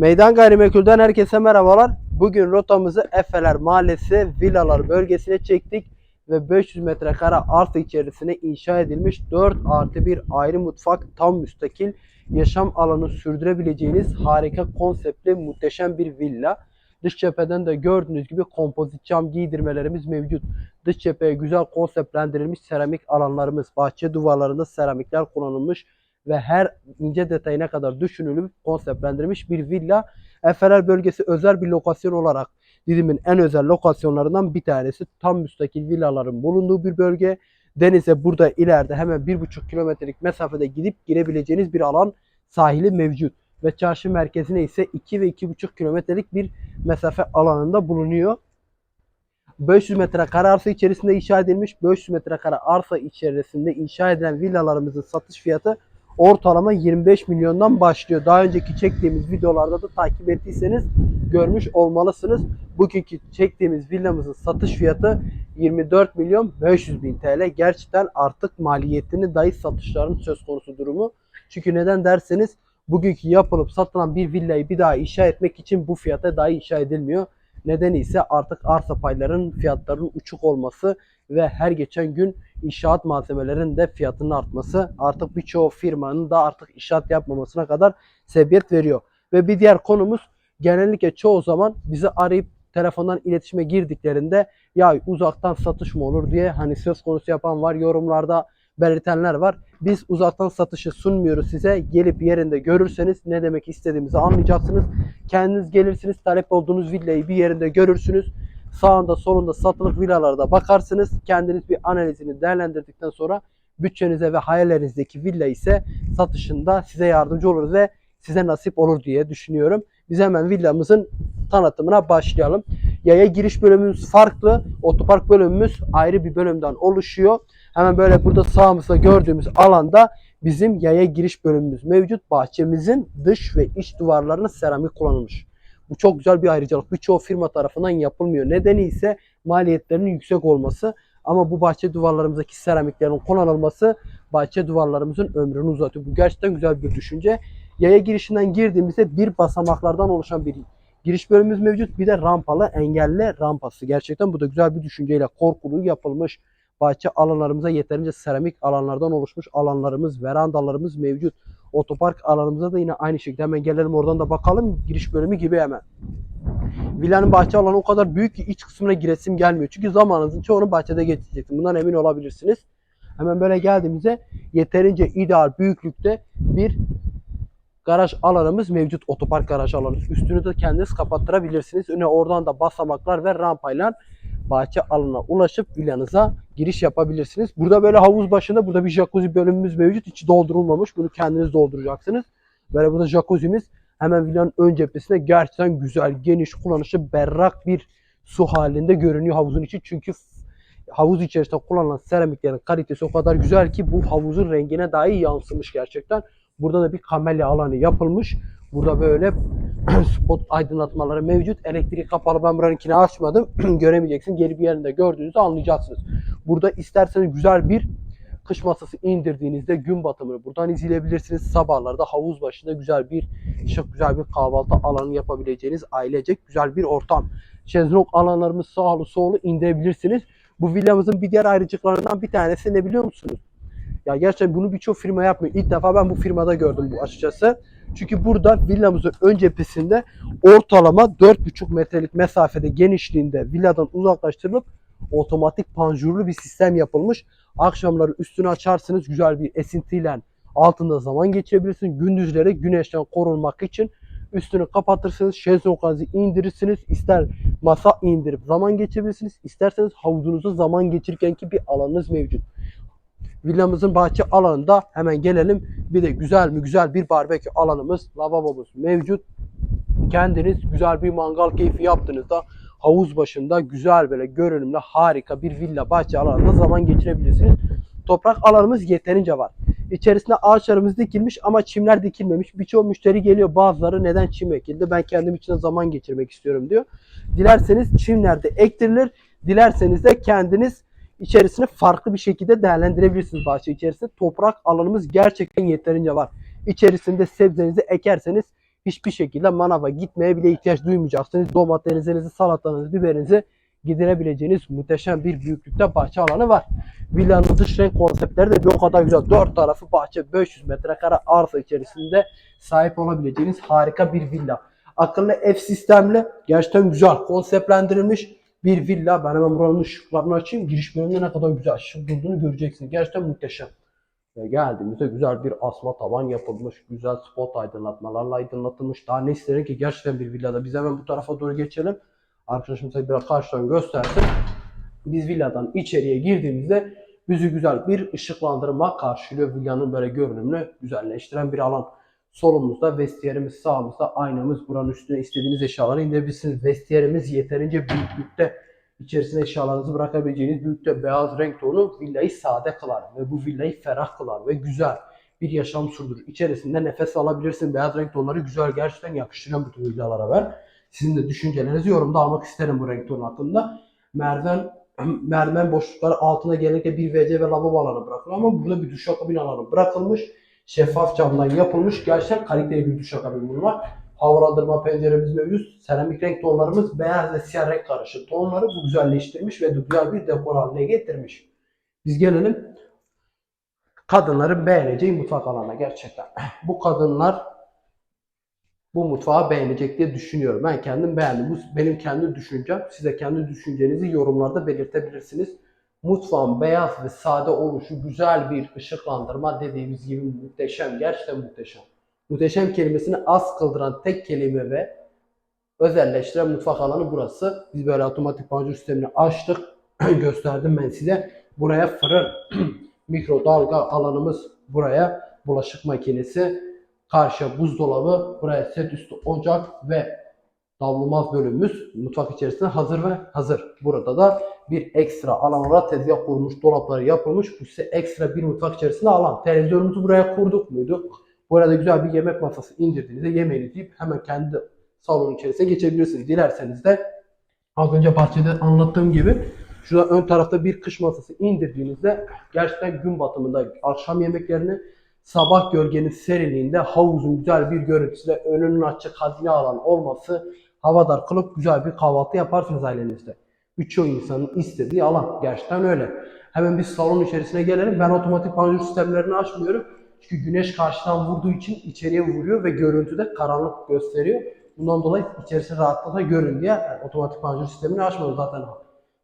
Meydan Gayrimenkul'den herkese merhabalar. Bugün rotamızı Efeler Mahallesi Villalar bölgesine çektik ve 500 metrekare arsa içerisine inşa edilmiş 4 artı 1 ayrı mutfak tam müstakil yaşam alanı sürdürebileceğiniz harika konseptli muhteşem bir villa. Dış cepheden de gördüğünüz gibi kompozit cam giydirmelerimiz mevcut. Dış cepheye güzel konseptlendirilmiş seramik alanlarımız, bahçe duvarlarında seramikler kullanılmış ve her ince detayına kadar düşünülüp konseptlendirilmiş bir villa. Efeler bölgesi özel bir lokasyon olarak Didim'in en özel lokasyonlarından bir tanesi. Tam müstakil villaların bulunduğu bir bölge. Denize burada ileride hemen 1,5 kilometrelik mesafede gidip girebileceğiniz bir alan sahili mevcut. Ve çarşı merkezine ise 2 ve 2,5 kilometrelik bir mesafe alanında bulunuyor. 500 metrekare arsa içerisinde inşa edilmiş. 500 metrekare arsa içerisinde inşa edilen villalarımızın satış fiyatı ortalama 25 milyondan başlıyor. Daha önceki çektiğimiz videolarda da takip ettiyseniz görmüş olmalısınız. Bugünkü çektiğimiz villamızın satış fiyatı 24 milyon 500 bin TL. Gerçekten artık maliyetini dahi satışların söz konusu durumu. Çünkü neden derseniz bugünkü yapılıp satılan bir villayı bir daha inşa etmek için bu fiyata dahi inşa edilmiyor. Nedeni ise artık arsa paylarının fiyatlarının uçuk olması ve her geçen gün inşaat malzemelerinin de fiyatının artması artık birçoğu firmanın da artık inşaat yapmamasına kadar sebebiyet veriyor. Ve bir diğer konumuz genellikle çoğu zaman bizi arayıp telefondan iletişime girdiklerinde ya uzaktan satış mı olur diye hani söz konusu yapan var yorumlarda belirtenler var. Biz uzaktan satışı sunmuyoruz size. Gelip yerinde görürseniz ne demek istediğimizi anlayacaksınız. Kendiniz gelirsiniz talep olduğunuz villayı bir yerinde görürsünüz. Sağında solunda satılık villalarda bakarsınız. Kendiniz bir analizini değerlendirdikten sonra bütçenize ve hayallerinizdeki villa ise satışında size yardımcı oluruz ve size nasip olur diye düşünüyorum. Biz hemen villamızın tanıtımına başlayalım. Yaya giriş bölümümüz farklı. Otopark bölümümüz ayrı bir bölümden oluşuyor. Hemen böyle burada sağımızda gördüğümüz alanda bizim yaya giriş bölümümüz mevcut. Bahçemizin dış ve iç duvarlarına seramik kullanılmış. Bu çok güzel bir ayrıcalık. Birçoğu firma tarafından yapılmıyor. Nedeni ise maliyetlerinin yüksek olması. Ama bu bahçe duvarlarımızdaki seramiklerin kullanılması bahçe duvarlarımızın ömrünü uzatıyor. Bu gerçekten güzel bir düşünce. Yaya girişinden girdiğimizde bir basamaklardan oluşan bir giriş bölümümüz mevcut. Bir de rampalı engelli rampası. Gerçekten bu da güzel bir düşünceyle korkulu yapılmış. Bahçe alanlarımıza yeterince seramik alanlardan oluşmuş alanlarımız, verandalarımız mevcut. Otopark alanımıza da yine aynı şekilde hemen gelelim oradan da bakalım. Giriş bölümü gibi hemen. Villanın bahçe alanı o kadar büyük ki iç kısmına giresim gelmiyor. Çünkü zamanınızın çoğunu bahçede geçireceksiniz. Bundan emin olabilirsiniz. Hemen böyle geldiğimizde yeterince ideal büyüklükte bir garaj alanımız mevcut. Otopark garaj alanı. Üstünü de kendiniz kapattırabilirsiniz. Öne oradan da basamaklar ve rampayla bahçe alanına ulaşıp villanıza giriş yapabilirsiniz. Burada böyle havuz başında burada bir jacuzzi bölümümüz mevcut. İçi doldurulmamış. Bunu kendiniz dolduracaksınız. Böyle burada jacuzzi'miz hemen villanın ön cephesinde gerçekten güzel, geniş, kullanışlı, berrak bir su halinde görünüyor havuzun içi. Çünkü havuz içerisinde kullanılan seramiklerin kalitesi o kadar güzel ki bu havuzun rengine dahi yansımış gerçekten. Burada da bir kamelya alanı yapılmış. Burada böyle spot aydınlatmaları mevcut. Elektrik kapalı ben buranınkini açmadım. Göremeyeceksin. Bir yerinde gördüğünüzde anlayacaksınız. Burada isterseniz güzel bir kış masası indirdiğinizde gün batımını buradan izleyebilirsiniz. Sabahlarda havuz başında güzel bir şık güzel bir kahvaltı alanı yapabileceğiniz ailecek güzel bir ortam. Şezlong alanlarımız sağlı solu indirebilirsiniz. Bu villamızın bir diğer ayrıcalıklarından bir tanesi ne biliyor musunuz? Ya gerçekten bunu birçok firma yapmıyor. İlk defa ben bu firmada gördüm bu açıkçası. Çünkü burada villamızın ön cephesinde ortalama 4,5 metrelik mesafede genişliğinde villadan uzaklaştırılıp otomatik panjurlu bir sistem yapılmış. Akşamları üstünü açarsınız güzel bir esintiyle altında zaman geçirebilirsiniz. Gündüzleri güneşten korunmak için üstünü kapatırsınız. Şezlonglarınızı indirirsiniz. İster masa indirip zaman geçirebilirsiniz. İsterseniz havuzunuzda zaman geçirirken ki bir alanınız mevcut. Villamızın bahçe alanında hemen gelelim. Bir de güzel mi güzel bir barbekü alanımız, lavabomuz mevcut. Kendiniz güzel bir mangal keyfi yaptığınızda havuz başında güzel böyle görünümlü harika bir villa bahçe alanında zaman geçirebilirsiniz. Toprak alanımız yeterince var. İçerisinde ağaçlarımız dikilmiş ama çimler dikilmemiş. Birçok müşteri geliyor bazıları neden çim ekildi ben kendim için zaman geçirmek istiyorum diyor. Dilerseniz çimler de ektirilir. Dilerseniz de kendiniz içerisini farklı bir şekilde değerlendirebilirsiniz bahçe içerisinde. Toprak alanımız gerçekten yeterince var. İçerisinde sebzenizi ekerseniz hiçbir şekilde manava gitmeye bile ihtiyaç duymayacaksınız. Domatesinizi, salatanızı, biberinizi gidirebileceğiniz muhteşem bir büyüklükte bahçe alanı var. Villanın dış renk konseptleri de bir o kadar güzel. Dört tarafı bahçe 500 metrekare arsa içerisinde sahip olabileceğiniz harika bir villa. Akıllı ev sistemli, gerçekten güzel konseptlendirilmiş bir villa. Ben hemen buranın ışıklarını açayım. Giriş bölümünde ne kadar güzel ışık durduğunu göreceksiniz. Gerçekten muhteşem. Ve geldiğimizde güzel bir asma tavan yapılmış. Güzel spot aydınlatmalarla aydınlatılmış. Daha ne isterim ki gerçekten bir villada. Biz hemen bu tarafa doğru geçelim. Arkadaşım size biraz karşıdan göstersin. Biz villadan içeriye girdiğimizde bizi güzel bir ışıklandırma karşılıyor. Villanın böyle görünümünü güzelleştiren bir alan. Solumuzda vestiyerimiz, sağımızda aynamız. Buranın üstüne istediğiniz eşyaları indirebilirsiniz. Vestiyerimiz yeterince büyüklükte. İçerisine eşyalarınızı bırakabileceğiniz büyükte beyaz renk tonu villayı sade kılar ve bu villayı ferah kılar ve güzel bir yaşam sürdürür. İçerisinde nefes alabilirsin. Beyaz renk tonları güzel gerçekten yakıştıran bütün villalara ver. Sizin de düşüncelerinizi yorumda almak isterim bu renk tonu hakkında. Merdiven merdiven boşlukları altına genellikle bir WC ve lavabo alanı bırakılır ama burada bir duşakabin alanı bırakılmış. Şeffaf camdan yapılmış. Gerçekten kaliteli bir duşakabin bunu var. Havalandırma penceremiz mevcut. Seramik renk tonlarımız beyaz ve siyah renk karışık tonları bu güzelleştirmiş ve güzel bir dekor haline getirmiş. Biz gelelim kadınların beğeneceği mutfak alanına gerçekten. Bu kadınlar bu mutfağı beğenecek diye düşünüyorum. Ben kendim beğendim. Bu benim kendi düşüncem. Siz de kendi düşüncenizi yorumlarda belirtebilirsiniz. Mutfağın beyaz ve sade oluşu, güzel bir ışıklandırma dediğimiz gibi muhteşem. Gerçekten muhteşem. Muhteşem kelimesini az kıldıran tek kelime ve özelleştiren mutfak alanı burası. Biz böyle otomatik panjur sistemini açtık. Gösterdim ben size. Buraya fırın, mikrodalga alanımız buraya bulaşık makinesi, karşıya buzdolabı, buraya set üstü ocak ve davlumbaz bölümümüz mutfak içerisinde hazır ve hazır. Burada da bir ekstra alan olarak tezgah kurmuş, dolapları yapılmış. Bu ise ekstra bir mutfak içerisinde alan. Televizyonumuzu buraya kurduk muydu? Burada güzel bir yemek masası indirdiğinizde yemeğinizi yiyip hemen kendi salonun içerisine geçebilirsiniz. Dilerseniz de az önce bahçede anlattığım gibi şurada ön tarafta bir kış masası indirdiğinizde gerçekten gün batımında akşam yemeklerini sabah gölgenin serinliğinde havuzun güzel bir görüntüsüyle önünün açık hazine alan olması havadar kılıp güzel bir kahvaltı yaparsınız ailenizde. Birçok insanın istediği alan. Gerçekten öyle. Hemen biz salon içerisine gelelim. Ben otomatik panjur sistemlerini açmıyorum. Çünkü güneş karşıdan vurduğu için içeriye vuruyor ve görüntüde karanlık gösteriyor. Bundan dolayı içerisi rahatlıkla görün diye yani otomatik panjur sistemini açmadım zaten.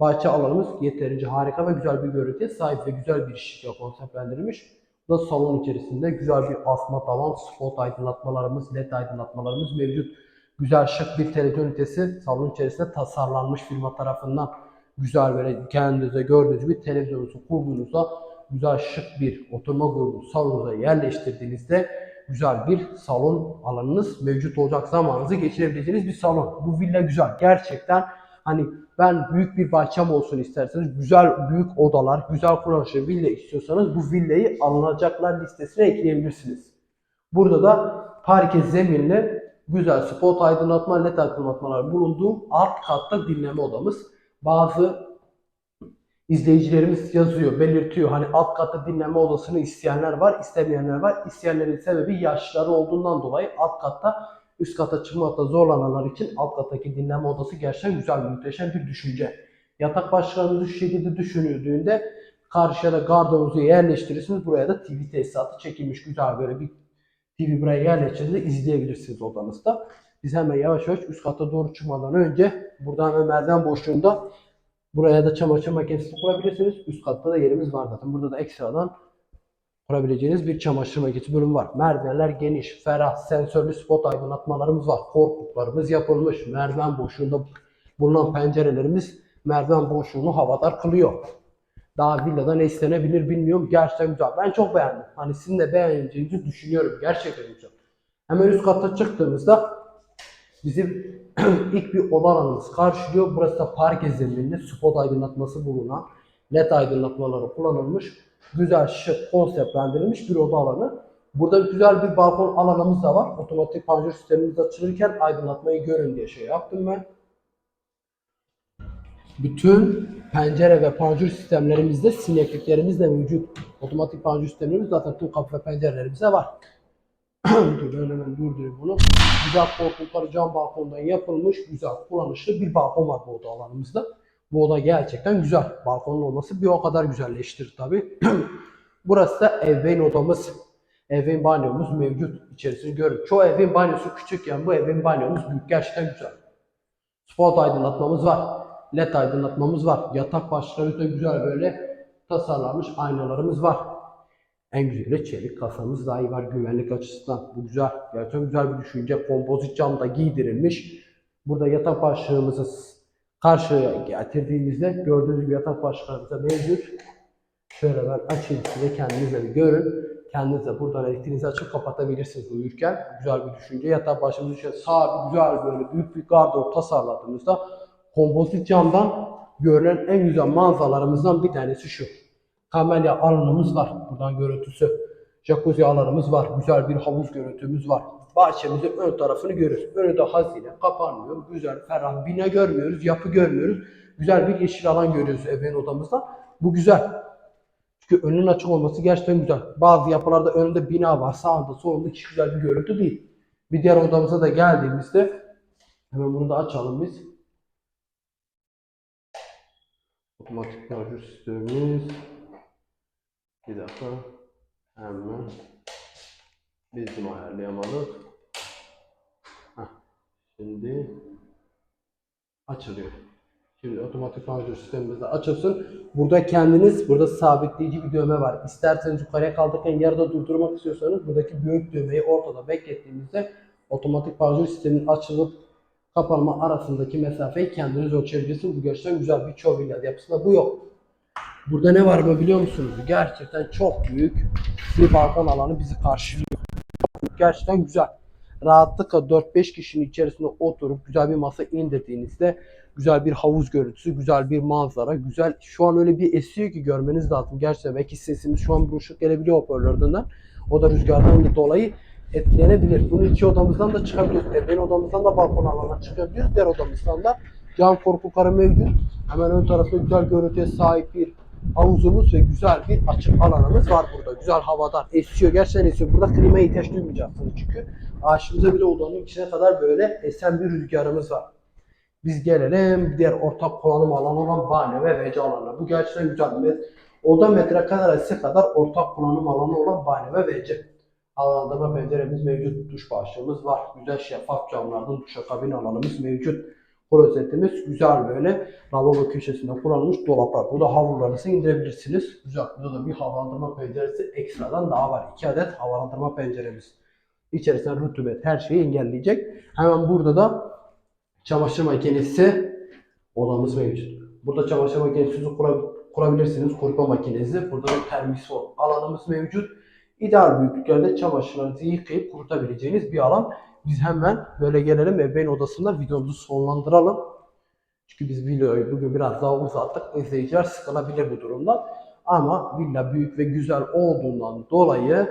Bahçe alanımız yeterince harika ve güzel bir görüntüye sahip ve güzel bir ışıkla konseptlendirilmiş. Bu da salon içerisinde güzel bir asma tavan, spot aydınlatmalarımız, led aydınlatmalarımız mevcut. Güzel şık bir televizyon ünitesi salon içerisinde tasarlanmış firma tarafından güzel böyle kendinize gördüğünüz gibi televizyonunuzu kurduğunuzda güzel şık bir oturma grubu salonunuza yerleştirdiğinizde güzel bir salon alanınız mevcut olacak zamanınızı geçirebileceğiniz bir salon. Bu villa güzel. Gerçekten hani ben büyük bir bahçem olsun isterseniz güzel büyük odalar, güzel kullanışlı villa istiyorsanız bu villayı alınacaklar listesine ekleyebilirsiniz. Burada da parke zeminli güzel spot aydınlatma, led aydınlatmalar bulunduğu alt katta dinleme odamız. Bazı izleyicilerimiz yazıyor, belirtiyor. Hani alt katta dinleme odasını isteyenler var, istemeyenler var. İsteyenlerin sebebi yaşları olduğundan dolayı alt katta üst kata çıkmakta zorlananlar için alt kattaki dinleme odası gerçekten güzel, muhteşem bir düşünce. Yatak başlarınızı şu şekilde düşünüldüğünde karşıya da gardırobunuzu yerleştirirsiniz. Buraya da TV tesisatı çekilmiş güzel böyle bir TV buraya yerleştirdiğinde izleyebilirsiniz odanızda. Biz hemen yavaş yavaş üst kata doğru çıkmadan önce buradan hemen merdiven boşluğunda buraya da çamaşır makinesi kurabilirsiniz. Üst katta da yerimiz var zaten. Burada da ekstradan kurabileceğiniz bir çamaşır makinesi bölümü var. Merdivenler geniş, ferah, sensörlü spot aydınlatmalarımız var. Korkuluklarımız yapılmış. Merdiven boşluğunda bulunan pencerelerimiz merdiven boşluğunu havadar kılıyor. Daha villada ne istenebilir bilmiyorum. Gerçekten güzel. Ben çok beğendim. Hani sizin de beğeneceğinizi düşünüyorum. Gerçekten güzel. Hemen üst kata çıktığımızda bizim ilk bir oda karşılıyor. Burası da parke zeminli spot aydınlatması bulunan led aydınlatmaları kullanılmış. Güzel, şık, konseptlendirilmiş bir oda alanı. Burada güzel bir balkon alanımız da var. Otomatik panjur sistemimiz açılırken aydınlatmayı görün diye şey yaptım ben. Bütün pencere ve panjur sistemlerimizde sinekliklerimiz de mevcut. Otomatik panjur sistemlerimiz zaten tüm kapı ve pencerelerimizde var. Dur ben hemen durdurayım bunu. Güzel korkulukları cam balkondan yapılmış, güzel kullanışlı bir balkon var bu oda alanımızda. Bu oda gerçekten güzel. Balkonun olması bir o kadar güzelleştirir tabii. Burası da ebeveyn odamız. Ebeveyn banyomuz mevcut. İçerisini görün. Çoğu ebeveyn banyosu küçükken bu ebeveyn banyomuz büyük. Gerçekten güzel. Spot aydınlatmamız var. LED aydınlatmamız var. Yatak başlıkları da güzel böyle tasarlanmış aynalarımız var. En güzeli çelik kasamız dahi var güvenlik açısından. Bu güzel. Gerçekten güzel bir düşünce. Kompozit cam da giydirilmiş. Burada yatak başlığımızı karşıya getirdiğimizde gördüğünüz gibi yatak başlıklarımız da mevcut. Şöyle ben açayım size kendiniz de bir görün. Kendiniz de buradan elektriğinizi açıp kapatabilirsiniz uyurken. Güzel bir düşünce. Yatak başımız için sağ bir güzel böyle büyük bir gardırop tasarladığımızda kompozit camdan görülen en güzel manzaralarımızdan bir tanesi şu. Kamelya alanımız var. Buradan görüntüsü. Jacuzzi alanımız var. Güzel bir havuz görüntümüz var. Bahçemizin ön tarafını görüyoruz. Önü de hazine, kapanmıyor. Güzel, ferah. Bina görmüyoruz, yapı görmüyoruz. Güzel bir yeşil alan görüyoruz evin odamızda. Bu güzel. Çünkü önünün açık olması gerçekten güzel. Bazı yapılarda önünde bina var, sağında solunda hiç güzel bir görüntü değil. Bir diğer odamıza da geldiğimizde hemen bunu da açalım biz. Otomatik şarjör sistemimiz. Bir dakika. Hemen. Biz bunu ayarlayamadık. Heh. Şimdi açılıyor. Şimdi otomatik şarjör sistemimiz de açılsın. Burada kendiniz, burada sabitleyici bir düğme var. İsterseniz yukarıya kaldırırken yarıda durdurmak istiyorsanız buradaki büyük düğmeyi ortada beklettiğinizde otomatik şarjör sistemin açılıp kapanma arasındaki mesafeyi kendiniz ölçebilirsiniz. Bu gerçekten güzel bir çoğu yapısında bu yok. Burada ne var mı biliyor musunuz? Gerçekten çok büyük bir balkon alanı bizi karşılıyor. Gerçekten güzel. Rahatlıkla 4-5 kişinin içerisinde oturup güzel bir masa indirdiğinizde güzel bir havuz görüntüsü, güzel bir manzara, güzel. Şu an öyle bir esiyor ki görmeniz lazım. Gerçekten belki sesimiz şu an buruşuk gelebiliyor hoparlörden. O da rüzgardan dolayı etkilenebilir. Bunu iki odamızdan da çıkabiliyoruz. Ebeveyn odamızdan da balkon alanına çıkabiliyoruz. Diğer odamızdan da cam korkulukları mevcut. Hemen ön tarafta güzel görüntüye sahip bir havuzumuz ve güzel bir açık alanımız var burada. Güzel havadan esiyor. Gerçekten esiyor. Burada klimaya ihtiyaç duymayacaksınız çünkü. Ağaçımıza bile odanın içine kadar böyle esen bir rüzgarımız var. Biz gelelim diğer ortak kullanım alanı olan banyo ve WC alanına. Bu gerçekten güzel. Oda metrekaresi kadar ortak kullanım alanı olan banyo ve WC. Havalandırma penceremiz mevcut. Duş başlığımız var. Güzel şeffaf camlardan duşakabin alanımız mevcut. Klozetimiz güzel böyle lavabo köşesinde kullanılmış dolaplar. Burada havlularınızı indirebilirsiniz. Güzel. Burada da bir havalandırma penceresi ekstradan daha var. 2 adet havalandırma penceremiz. İçerisinde rutubet her şeyi engelleyecek. Hemen burada da çamaşır makinesi odamız mevcut. Burada çamaşır makinesi kura- kurabilirsiniz. Kurutma makinesi. Burada da termisol alanımız mevcut. İdeal büyüklüklerde çamaşırlarınızı yıkayıp kurutabileceğiniz bir alan. Biz hemen böyle gelelim ebeveyn odasında videomuzu sonlandıralım. Çünkü biz videoyu bugün biraz daha uzattık. İzleyiciler sıkılabilir bu durumdan. Ama villa büyük ve güzel olduğundan dolayı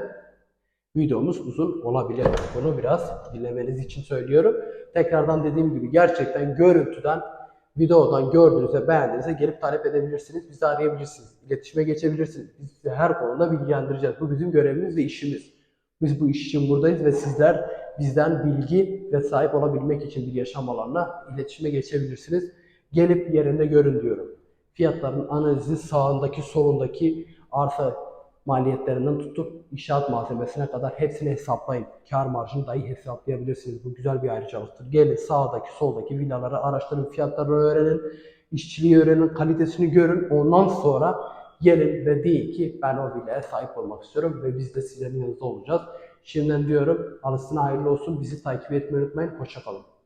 videomuz uzun olabilir. Bunu biraz dinlemeniz için söylüyorum. Tekrardan dediğim gibi gerçekten görüntüden, videodan gördüğünüzde beğendiğinizde gelip talep edebilirsiniz. Bizi arayabilirsiniz. İletişime geçebilirsiniz. Biz size her konuda bilgilendireceğiz. Bu bizim görevimiz ve işimiz. Biz bu iş için buradayız ve sizler bizden bilgi ve sahip olabilmek için bir yaşam alanına iletişime geçebilirsiniz. Gelip yerinde görün diyorum. Fiyatların analizi sağındaki solundaki arsa maliyetlerinden tutup inşaat malzemesine kadar hepsini hesaplayın. Kar marjını dahi hesaplayabilirsiniz. Bu güzel bir ayrıcalıktır. Gelin sağdaki soldaki villaları araştırın, fiyatlarını öğrenin, işçiliği öğrenin, kalitesini görün. Ondan sonra gelin ve deyin ki ben o villaya sahip olmak istiyorum ve biz de sizlerin yanınızda olacağız. Şimdiden diyorum alısına hayırlı olsun. Bizi takip etmeyi unutmayın. Hoşçakalın.